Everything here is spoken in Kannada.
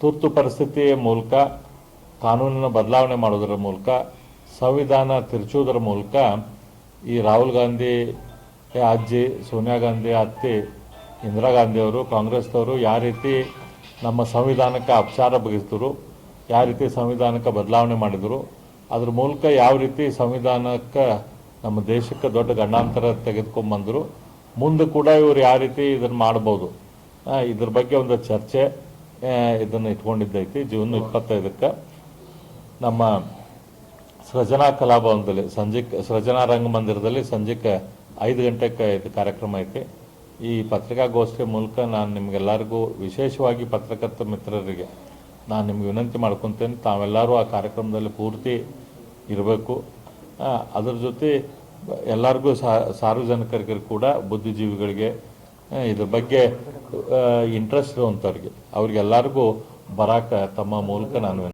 ತುರ್ತು ಪರಿಸ್ಥಿತಿಯ ಮೂಲಕ, ಕಾನೂನಿನ ಬದಲಾವಣೆ ಮಾಡೋದರ ಮೂಲಕ, ಸಂವಿಧಾನ ತಿರುಚುವುದರ ಮೂಲಕ ಈ ರಾಹುಲ್ ಗಾಂಧಿ ಅಜ್ಜಿ, ಸೋನಿಯಾ ಗಾಂಧಿ, ಅತ್ತೆ, ಇಂದಿರಾ ಗಾಂಧಿಯವರು, ಕಾಂಗ್ರೆಸ್ನವರು ಯಾವ ರೀತಿ ನಮ್ಮ ಸಂವಿಧಾನಕ್ಕೆ ಅಪಚಾರ ಬಗೆಸಿದ್ರು ಯಾವ ರೀತಿ ಸಂವಿಧಾನಕ್ಕೆ ಬದಲಾವಣೆ ಮಾಡಿದರು, ಅದ್ರ ಮೂಲಕ ಯಾವ ರೀತಿ ಸಂವಿಧಾನಕ್ಕೆ ನಮ್ಮ ದೇಶಕ್ಕೆ ದೊಡ್ಡ ಗಂಡಾಂತರ ತೆಗೆದುಕೊಂಡ್ಬಂದರು ಮುಂದೆ ಕೂಡ ಇವರು ಯಾವ ರೀತಿ ಇದನ್ನು ಮಾಡ್ಬೋದು ಇದ್ರ ಬಗ್ಗೆ ಒಂದು ಚರ್ಚೆ. ಇದನ್ನು ಇಟ್ಕೊಂಡಿದ್ದೈತಿ ಜೂನ್ ಇಪ್ಪತ್ತೈದಕ್ಕೆ ನಮ್ಮ ಸೃಜನಾ ಕಲಾಭವನದಲ್ಲಿ ಸಂಜೆ ಸೃಜನಾ ರಂಗಮಂದಿರದಲ್ಲಿ ಸಂಜೆಗೆ ಐದು ಗಂಟೆಗೆ ಇದು ಕಾರ್ಯಕ್ರಮ ಐತಿ. ಈ ಪತ್ರಿಕಾಗೋಷ್ಠಿಯ ಮೂಲಕ ನಾನು ನಿಮಗೆಲ್ಲರಿಗೂ ವಿಶೇಷವಾಗಿ ಪತ್ರಕರ್ತ ಮಿತ್ರರಿಗೆ ನಾನು ನಿಮ್ಗೆ ವಿನಂತಿ ಮಾಡ್ಕೊತೇನೆ. ತಾವೆಲ್ಲರೂ ಆ ಕಾರ್ಯಕ್ರಮದಲ್ಲಿ ಪೂರ್ತಿ ಇರಬೇಕು. ಅದರ ಜೊತೆ ಎಲ್ಲರಿಗೂ ಸಾರ್ವಜನಿಕರಿಗೆ ಕೂಡ ಬುದ್ಧಿಜೀವಿಗಳಿಗೆ ಇದ್ರ ಬಗ್ಗೆ ಇಂಟ್ರೆಸ್ಟ್ ಇರುವಂಥವ್ರಿಗೆ. ಅವ್ರಿಗೆಲ್ಲರಿಗೂ ಬರಾಕ ತಮ್ಮ ಮೂಲಕ ನಾನು